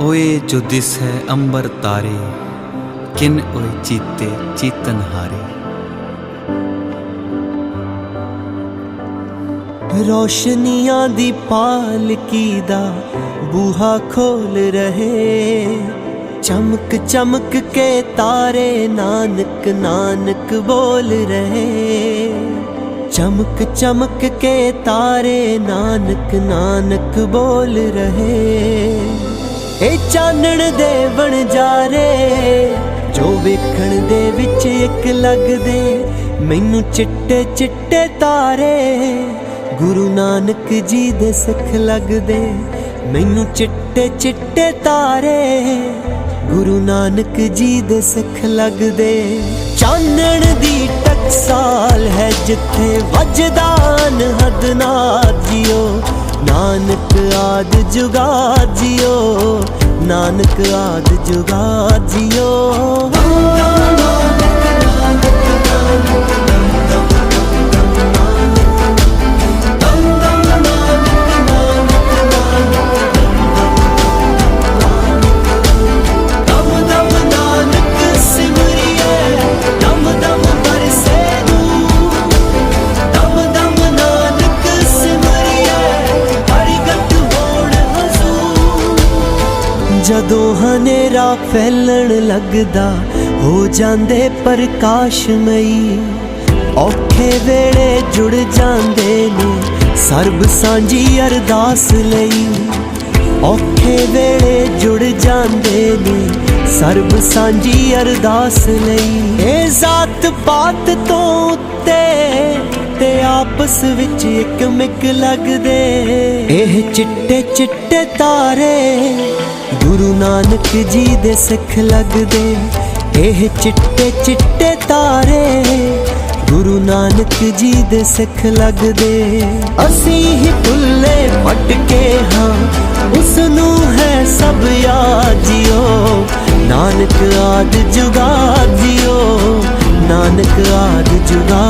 ਓਏ ਜੋ ਦਿਸ ਹੈ ਅੰਬਰ ਤਾਰੇ, ਕਿਨ ਓਏ ਚੀਤੇ ਚੀਤਨ ਹਾਰੇ। ਰੋਸ਼ਨੀਆਂ ਦੀ ਪਾਲਕੀ ਦਾ ਬੂਹਾ ਖੋਲ ਰਹੇ, ਚਮਕ ਚਮਕ ਕੇ ਤਾਰੇ ਨਾਨਕ ਨਾਨਕ ਬੋਲ ਰਹੇ। ਚਮਕ ਚਮਕ ਕੇ ਤਾਰੇ ਨਾਨਕ ਨਾਨਕ ਬੋਲ ਰਹੇ। ਇਹ ਚਾਨਣ ਦੇ ਬਣ ਜਾਰੇ ਜੋ ਵੇਖਣ ਦੇ ਵਿੱਚ ਇੱਕ ਲੱਗਦੇ, ਮੈਨੂੰ ਚਿੱਟੇ ਚਿੱਟੇ ਤਾਰੇ। ਗੁਰੂ ਨਾਨਕ ਜੀ ਦੇ ਸਿੱਖ ਲੱਗਦੇ, ਮੈਨੂੰ ਚਿੱਟੇ ਚਿੱਟੇ ਤਾਰੇ। ਗੁਰੂ ਨਾਨਕ ਜੀ ਦੇ ਸਿੱਖ ਲੱਗਦੇ। ਚਾਨਣ ਦੀ ਟਕਸਾਲ ਹੈ ਜਿੱਥੇ ਵੱਜਦਾਨ ਹਦਨਾਥ ਜਿਓ। ਨਾਨਕ ਆਦ ਜੁਗਾ ਜਿਓ। ਨਾਨਕ ਆਦ ਜੁਗਾ ਜੀਓ ਜਦੋਂ ਹਨੇਰਾ ਫੈਲਣ ਲੱਗਦਾ, ਹੋ ਜਾਂਦੇ ਪ੍ਰਕਾਸ਼ਮਈ। ਔਖੇ ਵੇਲੇ ਜੁੜ ਜਾਂਦੇ ਨੇ, ਸਰਬ ਸਾਂਝੀ ਅਰਦਾਸ ਲਈ। ਔਖੇ ਵੇਲੇ ਜੁੜ ਜਾਂਦੇ ਨੇ, ਸਰਬ ਸਾਂਝੀ ਅਰਦਾਸ ਲਈ। ਇਹ ਜ਼ਾਤ ਪਾਤ ਤੋਂ ਉੱਤੇ ਤੇ ਆਪਸ ਵਿੱਚ ਇੱਕ ਮਿਕ ਲੱਗਦੇ। ਇਹ ਚਿੱਟੇ ਚਿੱਟੇ ਤਾਰੇ ਗੁਰੂ ਨਾਨਕ ਜੀ ਦੇ ਸਿੱਖ ਲੱਗਦੇ, ਇਹ ਚਿੱਟੇ ਚਿੱਟੇ ਤਾਰੇ ਗੁਰੂ ਨਾਨਕ ਜੀ ਦੇ ਸਿੱਖ ਲੱਗਦੇ। ਅਸੀਂ ਹੀ ਭੁੱਲੇ ਭਟਕੇ ਹਾਂ ਉਸ ਨੂੰ ਹੈ ਸਭ ਯਾਦ ਜਿਓ। ਨਾਨਕ ਆਦ ਜੁਗਾ ਜਿਓ, ਨਾਨਕ ਆਦ ਜੁਗਾ